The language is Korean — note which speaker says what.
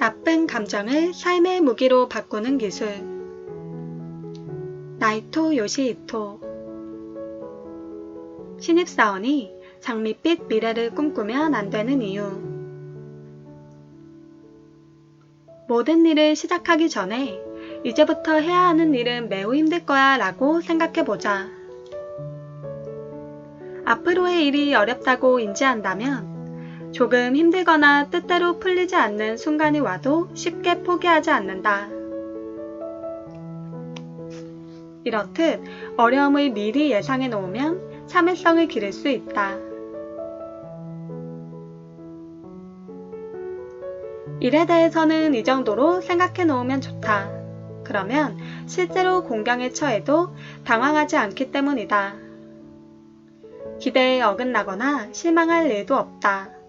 Speaker 1: 나쁜 감정을 삶의 무기로 바꾸는 기술. 나이토 요시이토. 신입사원이 장밋빛 미래를 꿈꾸면 안 되는 이유. 모든 일을 시작하기 전에 이제부터 해야 하는 일은 매우 힘들 거야 라고 생각해 보자. 앞으로의 일이 어렵다고 인지한다면 조금 힘들거나 뜻대로 풀리지 않는 순간이 와도 쉽게 포기하지 않는다. 이렇듯 어려움을 미리 예상해 놓으면 참을성을 기를 수 있다. 일에 대해서는 이 정도로 생각해 놓으면 좋다. 그러면 실제로 공경에 처해도 당황하지 않기 때문이다. 기대에 어긋나거나 실망할 일도 없다.